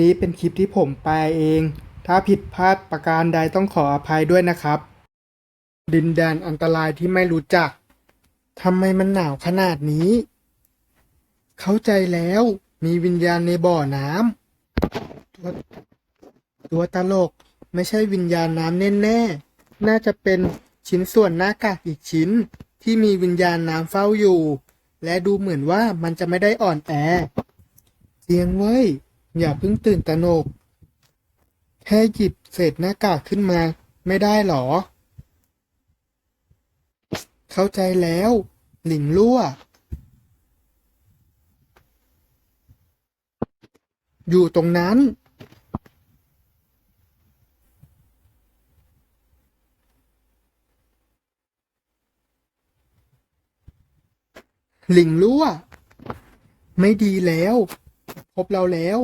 นี้เป็นคลิปที่ผมแปลเอง ถ้าผิดพลาดประการใดต้องขออภัยด้วยนะครับ ดินแดนอันตรายที่ไม่รู้จักทำไมมันหนาวขนาดนี้ เข้าใจแล้วมีวิญญาณในบ่อน้ำตัวตัวตลกไม่ใช่วิญญาณน้ำแน่ๆน่าจะเป็นชิ้นส่วนหน้ากากอีกชิ้นที่มีวิญญาณน้ำเฝ้าอยู่ และดูเหมือนว่ามันจะไม่ได้อ่อนแอ เจียงเว้ย อย่าเพิ่งตื่นตระหนก แค่หยิบเศษหน้ากากขึ้นมา ไม่ได้หรอ เข้าใจแล้ว หลิงลั่ว อยู่ตรงนั้น หลิงลั่ว ไม่ดีแล้ว พบเราแล้ว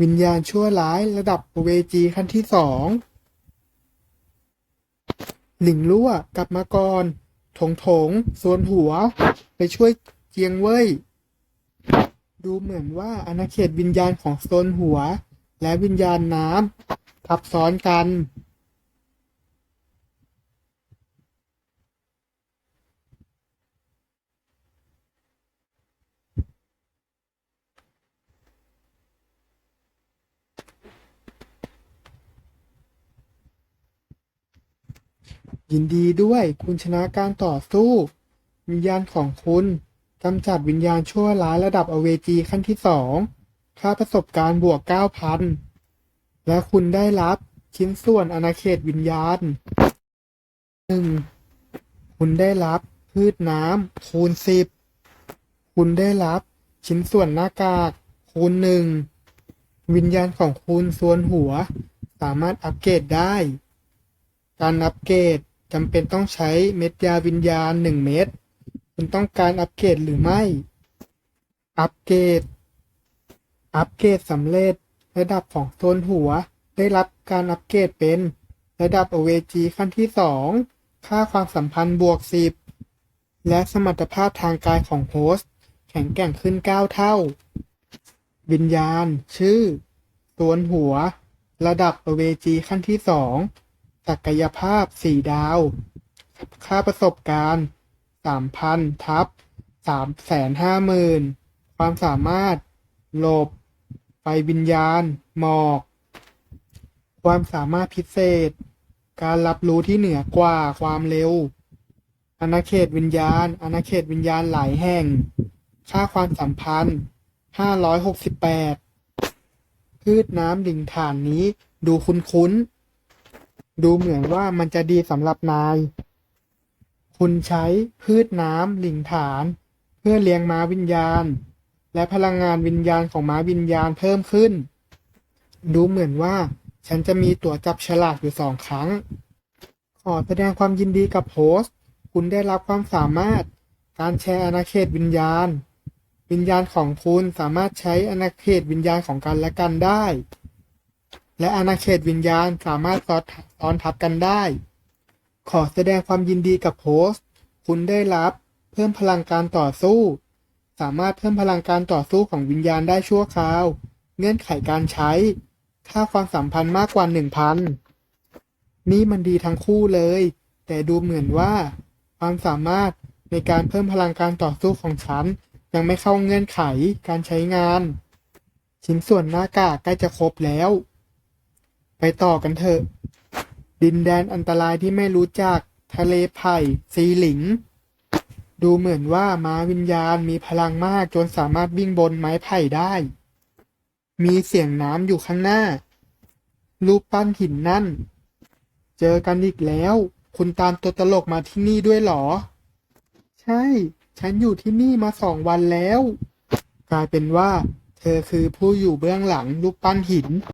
วิญญาณชั่วร้ายระดับเวจีขั้นที่สองหลิงลั่วกลับมาก่อนถงถงส่วนหัว ไปช่วยเจียงเว่ยดูเหมือนว่าอาณาเขตวิญญาณของโซนหัว และวิญญาณน้ำทับซ้อนกัน ยินดีด้วยคุณชนะการต่อสู้ วิญญาณของคุณกำจัดวิญญาณชั่วร้ายระดับอเวจีขั้นที่สองค่าประสบการณ์บวก 9,000 และคุณได้รับชิ้นส่วนอาณาเขตวิญญาณ 1. คุณได้รับพืชน้ำคูณ 10 คุณได้รับชิ้นส่วนหน้ากากคูณ 1 วิญญาณของคุณส่วนหัว สามารถอัปเกรดได้ การอัปเกรด จำเป็นต้องใช้เม็ดยาวิญญาณ 1 เม็ดคุณต้องการอัปเกรดหรือไม่ อัปเกรด อัปเกรดสำเร็จ ระดับของโซนหัว ได้รับการอัปเกรดเป็น ระดับ OVG ขั้นที่ 2 ค่าความสัมพันธ์บวก 10 และสมรรถภาพทางกายของโฮสต์แข็งแกร่งขึ้น 9 เท่า วิญญาณ ชื่อโซนหัว ระดับ OVG ขั้นที่ 2 ศักยภาพ 4 ดาว ค่าประสบการณ์ 3,000 ทับ 350,000 ความสามารถ หลบ ไฟวิญญาณ หมอก ความสามารถพิเศษ การรับรู้ที่เหนือกว่าความเร็ว อาณาเขตวิญญาณ อาณาเขตวิญญาณหลายแห่ง ค่าความสัมพันธ์ 568 พืชน้ำดิ่งฐานนี้ดูคุ้นๆ ดูเหมือนว่ามันจะดีสำหรับนาย คุณใช้พืชน้ำหลิงฐาน เพื่อเลี้ยงม้าวิญญาณ และพลังงานวิญญาณของม้าวิญญาณเพิ่มขึ้น ดูเหมือนว่าฉันจะมีตั๋วจับฉลากอยู่สองครั้ง ขอแสดงความยินดีกับโฮสต์คุณได้รับความสามารถ การแชร์อาณาเขตวิญญาณ วิญญาณของคุณสามารถใช้อาณาเขตวิญญาณของกันและกันได้ และอาณาเขตวิญญาณสามารถซ้อนทับกันได้ ขอแสดงความยินดีกับโฮสต์คุณได้รับ เพิ่มพลังการต่อสู้ สามารถเพิ่มพลังการต่อสู้ของวิญญาณได้ชั่วคราว เงื่อนไขการใช้ ค่าความสัมพันธ์มากกว่า 1,000 นี่มันดีทั้งคู่เลย แต่ดูเหมือนว่า ความสามารถในการเพิ่มพลังการต่อสู้ของฉัน ยังไม่เข้าเงื่อนไขการใช้งาน ชิ้นส่วนหน้ากากใกล้จะครบแล้ว ไปต่อกันเถอะ ดินแดนอันตรายที่ไม่รู้จัก ทะเลไผ่ซีหลิง ดูเหมือนว่าม้าวิญญาณมีพลังมากจนสามารถวิ่งบนไม้ไผ่ได้ มีเสียงน้ำอยู่ข้างหน้า รูปปั้นหินนั่น เจอกันอีกแล้ว คุณตามตัวตลกมาที่นี่ด้วยหรอ ใช่ ฉันอยู่ที่นี่มาสองวันแล้ว กลายเป็นว่า เธอคือผู้อยู่เบื้องหลังรูปปั้นหิน